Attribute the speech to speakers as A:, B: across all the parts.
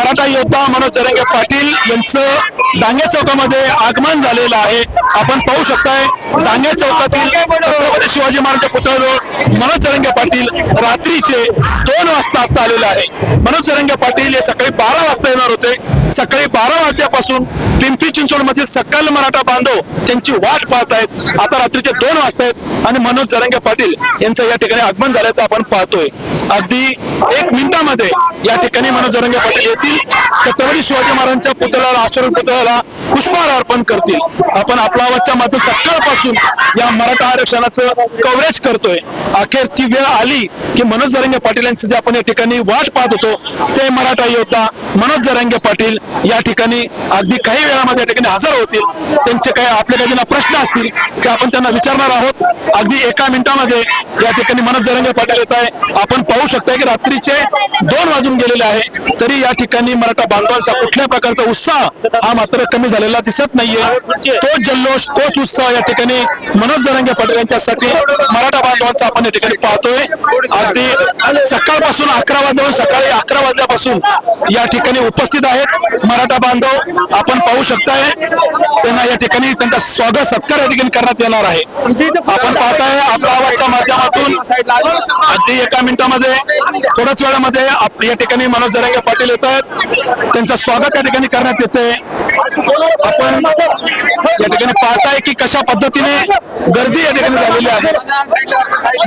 A: मराठा योद्धा मनोज जरंगे पाटील यांचं डांगे चौकामध्ये आगमन झालेलं आहे. आपण पाहू शकताय डांगे चौकातील छत्रपती शिवाजी महाराजांच्या पुतळ्याजवळ मनोज जरंगे पाटील रात्रीचे दोन वाजता आता आलेले आहे. मनोज जरंगे पाटील हे सकाळी बारा वाजता येणार होते. सकाळी बारा वाजल्यापासून पिंपरी चिंचवड मधील सकल मराठा बांधव त्यांची वाट पाहत आहेत. आता रात्रीचे दोन वाजता आहेत आणि मनोज जरंगे पाटील यांचं या ठिकाणी आगमन झाल्याचं आपण पाहतोय. अगदी एक मिनिटामध्ये या ठिकाणी मनोज जरंगे पाटील येतील. छत्रपती शिवाजी महाराजांच्या पुतळ्याला आश्रम पुतळ्याला पुष्पहार अर्पण करतील. आपण आपला आवाजच्या माध्यम सकाळपासून या मराठा आरक्षणाचं कव्हरेज करतोय. अखेर ती वेळ आली की मनोज जरंगे पाटील यांचं जे आपण या ठिकाणी वाट पाहत होतो ते मराठा योद्धा मनोज जरंगे पाटील या ठिकाणी अगदी काही वेळामध्ये या ठिकाणी हजर होतील. त्यांचे काही आपल्या काही प्रश्न असतील ते आपण त्यांना विचारणार आहोत. अगदी एका मिनिटामध्ये या ठिकाणी मनोज जरंगे पाटील येत आहे. आपण पाहू शकता की रात्रीचे दोन वाजून गेलेले आहे. तरी या ठिकाणी मराठा बांधवांचा कुठल्या प्रकारचा उत्साह हा मात्र कमी झाला झालेला दिसत नाहीये. तोच जल्लोष तोच उत्साह या ठिकाणी मनोज जरंगे पाटील यांच्यासाठी मराठा बांधवांचा आपण या ठिकाणी पाहतोय. अगदी सकाळपासून अकरा वाजून सकाळी अकरा वाजल्यापासून या ठिकाणी उपस्थित आहेत मराठा बांधव. आपण पाहू शकताय. ठिकाणी त्यांचा स्वागत सत्कार या ठिकाणी करण्यात येणार आहे. आपण पाहताय आपल्या आवाजच्या माध्यमातून अगदी एका मिनिटामध्ये थोड्याच वेळामध्ये या ठिकाणी मनोज जरंगे पाटील येत आहेत. त्यांचं स्वागत या ठिकाणी करण्यात येते आपण या ठिकाणी पाहताय की कशा पद्धतीने गर्दी या ठिकाणी झालेली आहे.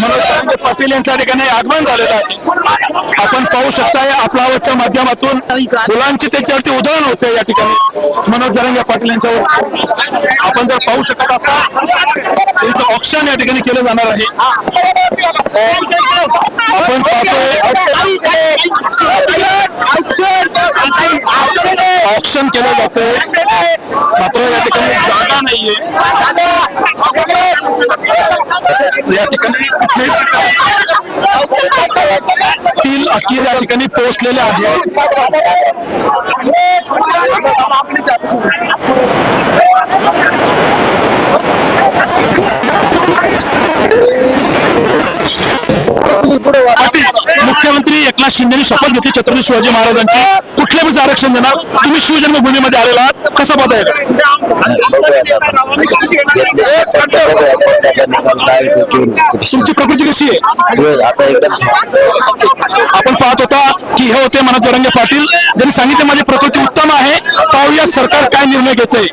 A: मनोज जरंगे पाटील यांच्या ठिकाणी आगमन झालेलं आहे. आपण पाहू शकताय आपल्या आवाजच्या माध्यमातून फुलांची त्याच्यावरती उधळण होते या ठिकाणी. मनोज जरंगे पाटील यांच्यावर आपण जर पाहू शकत असाल त्यांचं ऑप्शन या ठिकाणी केलं जाणार आहे. आपण पाहतोय ऑप्शन केलं जातंय. मात्र या ठिकाणी जागा नाहीये. या ठिकाणी टील अखेर या ठिकाणी पोहोचलेले आहे मुख्यमंत्री एकनाथ शिंदेनी शपथ घेतली छत्रपती शिवाजी महाराजांची. कुठल्या पण आरक्षण देणार तुम्ही शिवजन्मभूमीमध्ये आलेला आहात. कसं पाहताय तुमची प्रकृती कशी आहे?
B: आता एकदम
A: आपण पाहत होता की हे होते मनोज जरंगे पाटील. ज्यांनी सांगितले माझी प्रकृती उत्तम आहे पाहूया सरकार काय निर्णय घेते